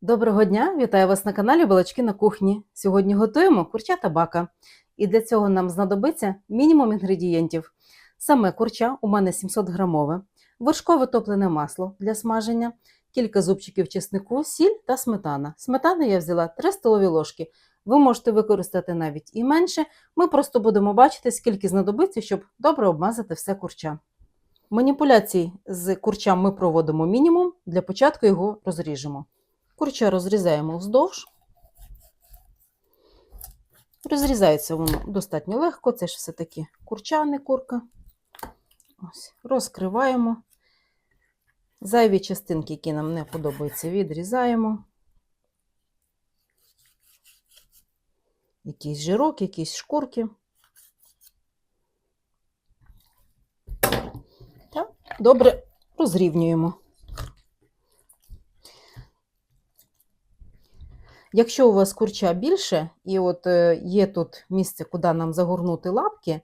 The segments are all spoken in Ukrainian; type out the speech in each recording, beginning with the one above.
Доброго дня! Вітаю вас на каналі Балачки на кухні. Сьогодні готуємо курча та бака. І для цього нам знадобиться мінімум інгредієнтів. Саме курча у мене 700 грамове, вершкове топлене масло для смаження, кілька зубчиків чеснику, сіль та сметана. Сметани я взяла 3 столові ложки. Ви можете використати навіть і менше. Ми просто будемо бачити, скільки знадобиться, щоб добре обмазати все курча. Маніпуляцій з курчам ми проводимо мінімум. Для початку його розріжемо. Курча розрізаємо вздовж. Розрізається воно достатньо легко, це ж все-таки курча, не курка. Ось, розкриваємо. Зайві частинки, які нам не подобаються, відрізаємо. Якийсь жирок, якісь шкурки. Так, добре розрівнюємо. Якщо у вас курча більше, і от е, є тут місце, куди нам загорнути лапки,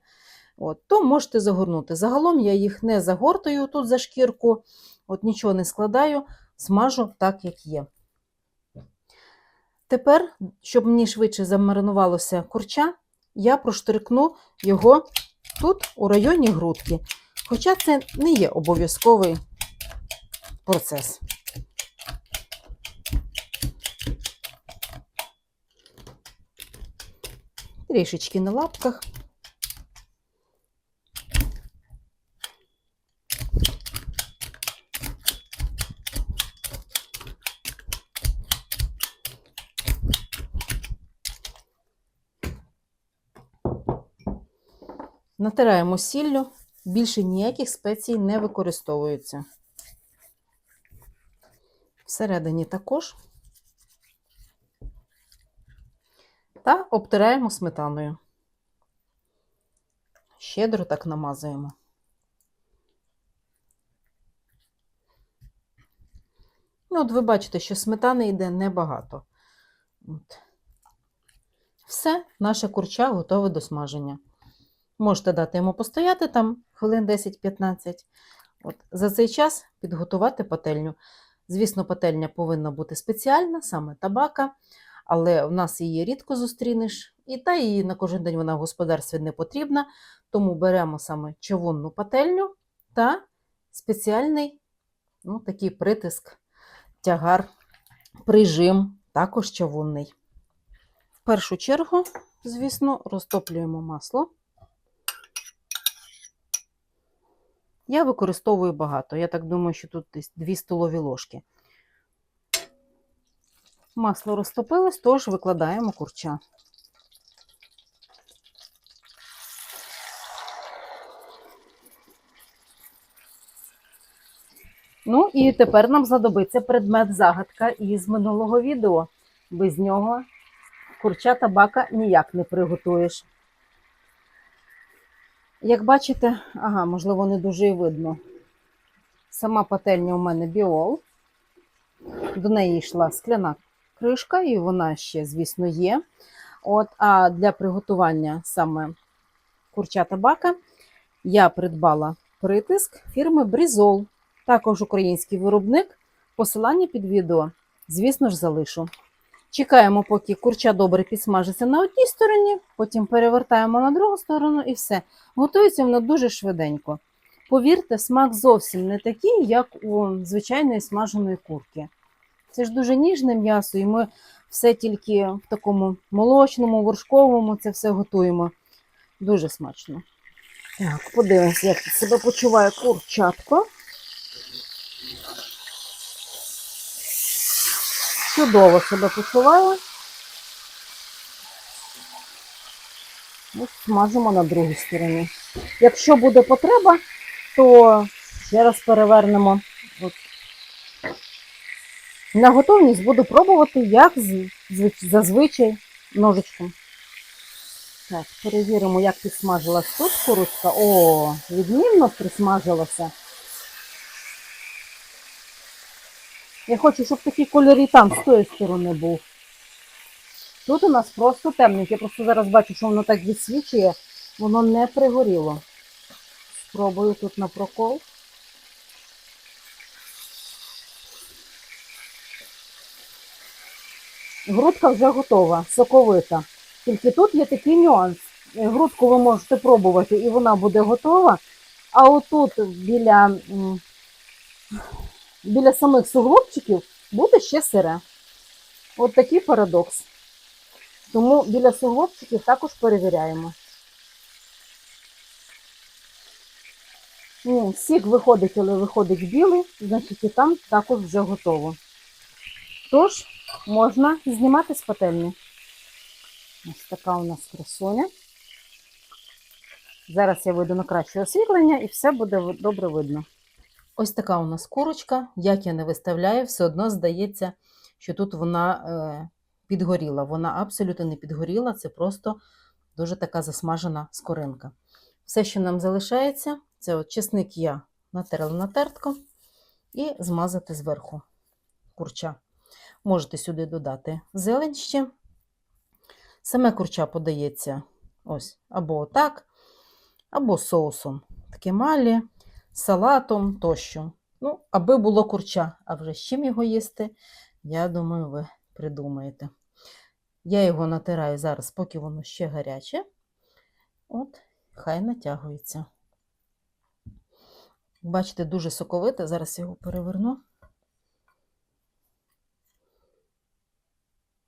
от, то можете загорнути. Загалом я їх не загортую тут за шкірку, от нічого не складаю, смажу так, як є. Тепер, щоб мені швидше замаринувалося курча, я проштрикну його тут, у районі грудки. Хоча це не є обов'язковий процес. Трішечки на лапках. Натираємо сіллю, більше ніяких спецій не використовується. Всередині також. Та обтираємо сметаною. Щедро так намазуємо. Ну, от ви бачите, що сметани йде небагато. От. Все, наше курча готове до смаження. Можете дати йому постояти там хвилин 10-15. От. За цей час підготувати пательню. Звісно, пательня повинна бути спеціальна, саме табака але в нас її рідко зустрінеш, і та її на кожен день вона в господарстві не потрібна. Тому беремо саме човунну пательню та спеціальний ну, такий притиск, тягар, прижим, також човунний. В першу чергу, звісно, розтоплюємо масло. Я використовую багато. Я так думаю, що тут десь 2 столові ложки. Масло розтопилось, тож викладаємо курча. Ну і тепер нам знадобиться предмет загадка із минулого відео. Без нього курча та бака ніяк не приготуєш. Як бачите, ага, можливо, не дуже і видно. Сама пательня у мене біол. До неї йшла скляна кришка, і вона ще, звісно, є. От, А для приготування саме курча табака я придбала притиск фірми Брізол, також український виробник. Посилання під відео, звісно ж, залишу. Чекаємо, поки курча добре підсмажиться на одній стороні, потім перевертаємо на другу сторону і все. Готується воно дуже швиденько. Повірте, смак зовсім не такий, як у звичайної смаженої курки. Це ж дуже ніжне м'ясо, і ми все тільки в такому молочному, вершковому це все готуємо. Дуже смачно. Так, подивимось, як себе почуває курчатко. Чудово себе почуває. Смажимо на другій стороні. Якщо буде потреба, то ще раз перевернемо. От на готовність буду пробувати, як зазвичай ножичком. Так, перевіримо, як підсмажилась тут курочка. О, відмінно присмажилася. Я хочу, щоб такий кольор і там з тої сторони був. Тут у нас просто темненьке. Я просто зараз бачу, що воно так відсвічує, воно не пригоріло. Спробую тут на прокол. Грудка вже готова, соковита. Тільки тут є такий нюанс. Грудку ви можете пробувати, і вона буде готова. А отут біля, біля самих суглобчиків буде ще сире. От такий парадокс. Тому біля суглобчиків також перевіряємо. Ні, сік виходить, але виходить білий, значить і там також вже готово. Тож, можна знімати з пательні. Ось така у нас красуня. Зараз я вийду на краще освітлення і все буде добре видно. Ось така у нас курочка. Як я не виставляю, все одно здається, що тут вона е, підгоріла. Вона абсолютно не підгоріла, це просто дуже така засмажена скоринка. Все, що нам залишається, це от чесник я натерла на тертку і змазати зверху курча. Можете сюди додати зелень ще. Саме курча подається ось або отак, або соусом ткемалі, салатом тощо. Ну, аби було курча, а вже з чим його їсти, я думаю, ви придумаєте. Я його натираю зараз, поки воно ще гаряче. От, хай натягується. Бачите, дуже соковите. Зараз його переверну.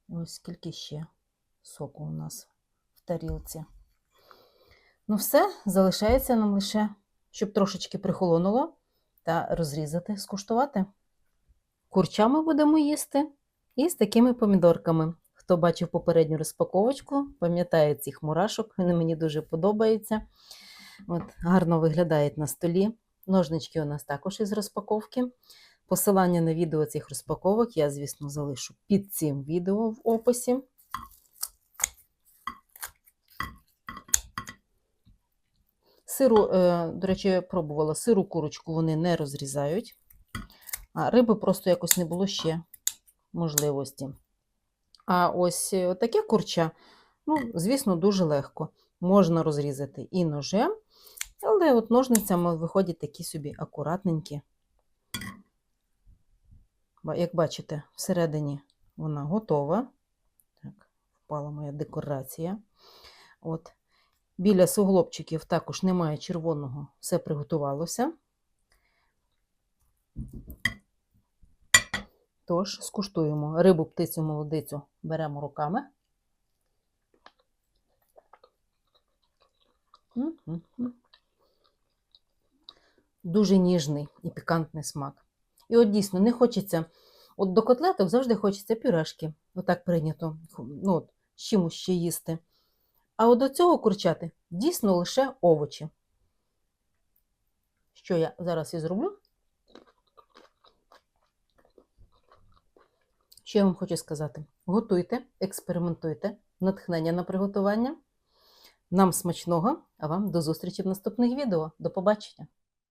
Ось скільки ще соку у нас в тарілці. Ну, все, залишається нам лише, щоб трошечки прихолонуло та розрізати, скуштувати. Курча ми будемо їсти і з такими помідорками. Хто бачив попередню розпаковочку, пам'ятає цих мурашок, вони мені дуже подобаються. От, гарно виглядають на столі. Ножнички у нас також із розпаковки. Посилання на відео цих розпаковок я, звісно, залишу під цим відео в описі. Сиру, е, до речі, я пробувала сиру курочку, вони не розрізають, а риби просто якось не було ще можливості. А ось е, таке курча, ну, звісно, дуже легко. Можна розрізати і ножем, але от ножницями виходять такі собі акуратненькі. Як бачите, всередині вона готова. Так, впала моя декорація. От. Біля суглобчиків також немає червоного, все приготувалося. Тож, скуштуємо рибу, птицю, молодицю беремо руками. Дуже ніжний і пікантний смак. І от дійсно не хочеться, от до котлеток завжди хочеться пюрешки. Отак прийнято ну, от, з чимось ще їсти. А от до цього курчати дійсно лише овочі. Що я зараз і зроблю? Що я вам хочу сказати? Готуйте, експериментуйте, натхнення на приготування. Нам смачного, а вам до зустрічі в наступних відео. До побачення!